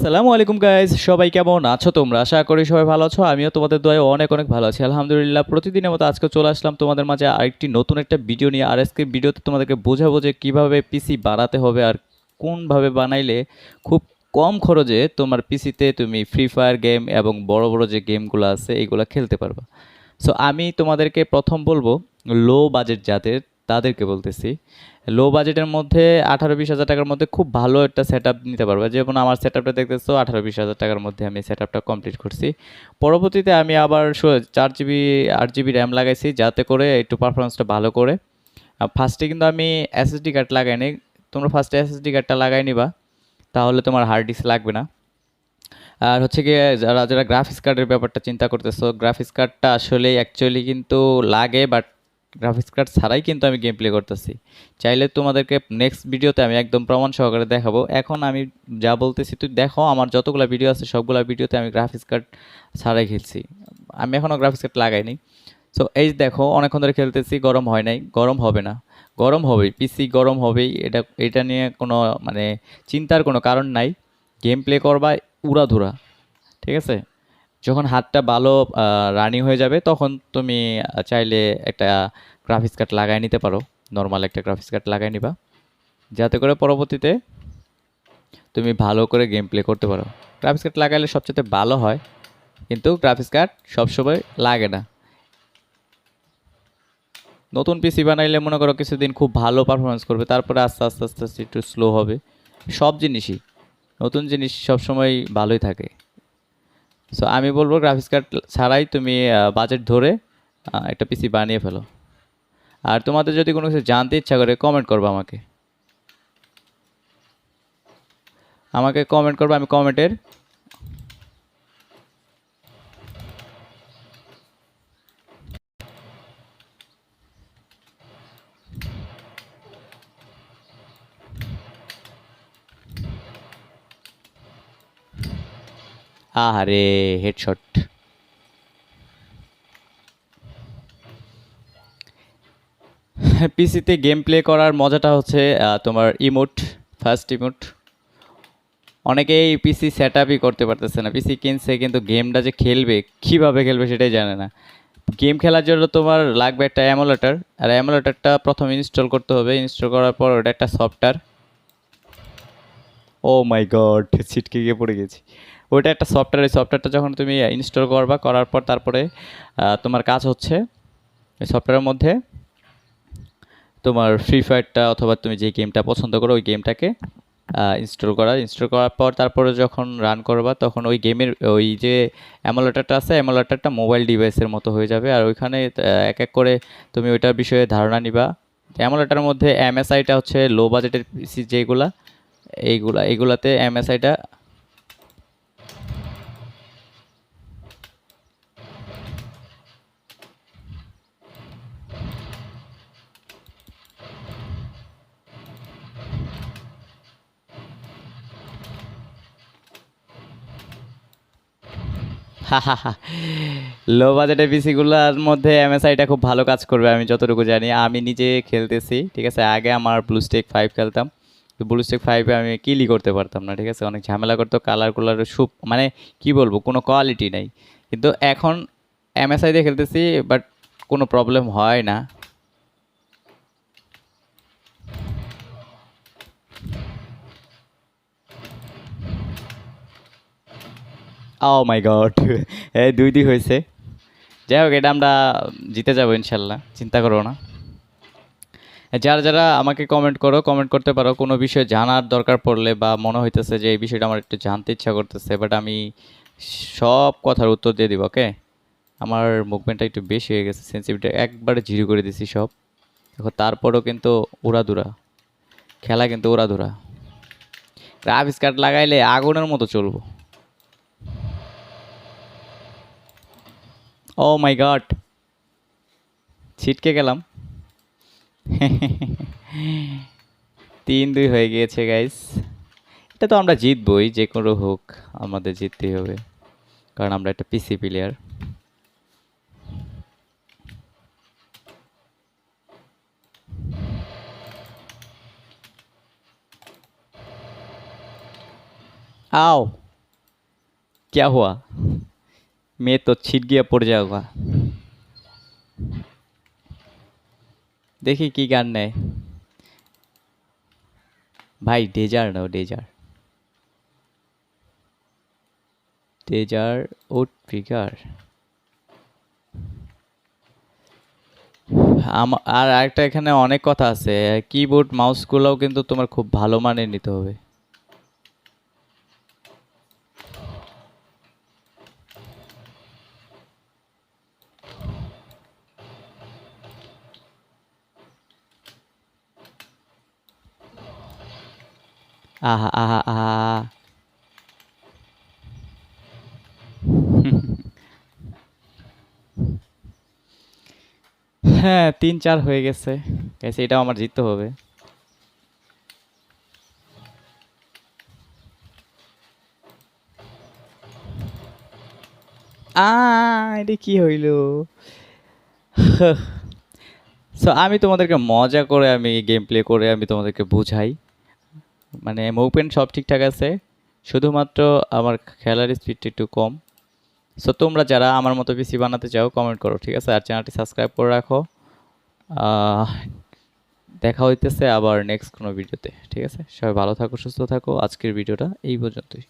আসসালামু আলাইকুম গাইজ সবাই কেমন আছো তোমরা? আশা করি সবাই ভালো আছো। আমিও তোমাদের দয়ে অনেক অনেক ভালো আছি। আলহামদুলিল্লাহ, প্রতিদিনের মতো আজকে চলে আসলাম তোমাদের মাঝে আরেকটি নতুন একটা ভিডিও নিয়ে। আর আজকে ভিডিওতে তোমাদেরকে বোঝাবো যে কীভাবে পিসি বানাতে হবে আর কোনভাবে বানাইলে খুব কম খরচে তোমার পিসিতে তুমি ফ্রি ফায়ার গেম এবং বড় বড় যে গেমগুলো আছে, এগুলো খেলতে পারবা। সো আমি তোমাদেরকে প্রথম বলব লো বাজেট যাদের তাদেরকে বলতেছি লো বাজেটের মধ্যে আঠারো বিশ হাজার টাকার মধ্যে খুব ভালো একটা সেট নিতে পারবে। যেমন আমার সেট আপটা দেখতেছো, আঠারো বিশ হাজার টাকার মধ্যে আমি সেট আপটা কমপ্লিট করছি। পরবর্তীতে আমি আবার চার জিবি আট জিবি র্যাম লাগাইছি, যাতে করে একটু পারফরমেন্সটা ভালো করে। ফার্স্টে কিন্তু আমি এসএসডি কার্ড লাগাইনি তোমরা ফার্স্টে এসএসডি কার্ডটা লাগাই নিবা, তাহলে তোমার হার্ড ডিস্ক লাগবে না। আর হচ্ছে গিয়ে যারা যারা গ্রাফিক্স কার্ডের ব্যাপারটা চিন্তা করতেছো গ্রাফিক্স কার্ডটা আসলে অ্যাকচুয়ালি কিন্তু লাগে বাট গ্রাফিক্স কার্ড ছাড়াই কিন্তু আমি গেম প্লে করতেছি। চাইলে তোমাদেরকে নেক্সট ভিডিওতে আমি একদম প্রমাণ সহকারে দেখাবো। এখন আমি যা বলতেছি তুই দেখো, আমার যতগুলো ভিডিও আছে, সবগুলো ভিডিওতে আমি গ্রাফিক্স কার্ড ছাড়াই খেলছি। আমি এখনও গ্রাফিক্স কার্ড লাগাইনি। সো এই দেখো, অনেকক্ষণ ধরে খেলতেছি, গরম হয় নাই। গরম হবে না। গরম হবেই পিসি গরম হবেই। এটা এটা নিয়ে কোনো মানে চিন্তার কোনো কারণ নাই। গেম প্লে করবা উড়াধুরা। ঠিক আছে? যখন হাতটা ভালো রানিং হয়ে যাবে, তখন তুমি চাইলে একটা গ্রাফিক্স কার্ড লাগাই নিতে পারো। নর্মাল একটা গ্রাফিক্স কার্ড লাগাই নিবা। যাতে করে পরবর্তীতে তুমি ভালো করে গেম প্লে করতে পারো। গ্রাফিক্স কার্ড লাগাইলে সবচেয়ে ভালো হয়, কিন্তু গ্রাফিক্স কার্ড সবসময় লাগে না। নতুন পিসি বানাইলে মনে করো কিছুদিন খুব ভালো পারফরমেন্স করবে, তারপরে আস্তে আস্তে আস্তে আস্তে একটু স্লো হবে। সব জিনিসই, নতুন জিনিস সবসময় ভালোই থাকে। সো আমি বলব গ্রাফিক্স কার্ড ছাড়াই তুমি বাজেট ধরে একটা পিসি বানিয়ে ফেলো। আর তোমাদের যদি কোনো কিছু জানতে ইচ্ছা করে কমেন্ট করব আমাকে। আমাকে কমেন্ট করব, আমি কমেন্টের আহারে হেডশট পিসিতে গেম প্লে করার মজাটা হচ্ছে তোমার ইমোট ফার্স্ট ইমোট অনেকেই পিসি সেট আপই করতে পারতেছে না। পিসি কিনছে, কিন্তু গেমটা যে খেলবে, কীভাবে খেলবে সেটাই জানে না। গেম খেলার জন্য তোমার লাগবে একটা অ্যামোলেটার আর অ্যামোলেটারটা প্রথম ইনস্টল করতে হবে। ইনস্টল করার পর ওটা একটা সফটওয়্যার ও মাই গড ছিটকে গিয়ে পড়ে গেছি। ওইটা একটা সফটওয়্যার এই সফটওয়্যারটা যখন তুমি ইনস্টল করবা, করার পর তারপরে তোমার কাজ হচ্ছে এই সফটওয়্যারের মধ্যে। তোমার ফ্রি ফায়ারটা অথবা তুমি যে গেমটা পছন্দ করো, ওই গেমটাকে ইনস্টল করা। ইনস্টল করার পর তারপরে যখন রান করবা, তখন ওই গেমের ওই যে অ্যামোলেটারটা আছে অ্যামোলেটারটা মোবাইল ডিভাইসের মতো হয়ে যাবে। আর ওইখানে এক এক করে তুমি ওইটার বিষয়ে ধারণা নিবা। অ্যামোলেটার মধ্যে এমএসআইটা হচ্ছে লো বাজেটের পিসি যেগুলা, এইগুলা, এইগুলাতে এমএসআইটা লো বাজেটের পিসিগুলোর মধ্যে এমএসআইটা খুব ভালো কাজ করবে, আমি যতটুকু জানি। আমি নিজে খেলতেছি, ঠিক আছে? আগে আমার ব্লুস্টেক ফাইভ খেলতাম। তো ব্লুস্টেক ফাইভে আমি কিলি করতে পারতাম না, ঠিক আছে? অনেক ঝামেলা করতো কালার কুলার সুপ মানে কি বলব, কোনো কোয়ালিটি নাই। কিন্তু এখন এমএসআই দিয়ে খেলতেছি বাট কোনো প্রবলেম হয় না। ও মাই গড এই দুই দুই হয়েছে। যাই হোক, এটা আমরা জিতে যাব ইনশাল্লাহ, চিন্তা করো না। যারা যারা আমাকে কমেন্ট করো কমেন্ট করতে পারো, কোনো বিষয় জানার দরকার পড়লে বা মনে হইতেছে যে এই বিষয়টা আমার একটু জানতে ইচ্ছা করতেছে বাট আমি সব কথার উত্তর দিয়ে দিব ওকে আমার মুভমেন্টটা একটু বেশি হয়ে গেছে সেন্সিটিভিটি একবারে জিরো করে দিছি সব। দেখো, তারপরেও কিন্তু উড়াদুরা, খেলা কিন্তু উড়াদুরা। গ্রাফিক্স কার্ড লাগাইলে আগুনের মতো চলবো। ও মাই গড ছিটকে গেলাম তিন দুই হয়ে গিয়েছে গাইস এটা তো আমরা জিতবই যে কোনো হোক আমাদের জিততেই হবে কারণ আমরা একটা পিসি প্লেয়ার আও क्या हुआ मैं तो छिट गया पड़ जाऊंगा দেখি কি গান নেয় ভাই ডেজার নাও ডেজার ডেজার ওট ফিগার আমার আর একটা এখানে অনেক কথা আছে কিবোর্ড মাউসগুলোও কিন্তু তোমার খুব ভালো মানের নিতে হবে আহা আহা আহা। হ্যাঁ তিন চার হয়ে গেছে। গেছে এটাও আমার জিততে হবে। এটা কি হইল? সো আমি তোমাদেরকে মজা করে আমি গেম প্লে করে আমি তোমাদেরকে বুঝাই। মানে মুভমেন্ট সব ঠিকঠাক আছে, শুধুমাত্র আমার খেলার স্পিডটা একটু কম। সো তোমরা যারা আমার মতো পিসি বানাতে চাও কমেন্ট করো, ঠিক আছে? আর চ্যানেলটি সাবস্ক্রাইব করে রাখো। দেখা হইতেছে আবার নেক্সট কোনো ভিডিওতে ঠিক আছে? সবাই ভালো থাকো, সুস্থ থাকো। আজকের ভিডিওটা এই পর্যন্তই।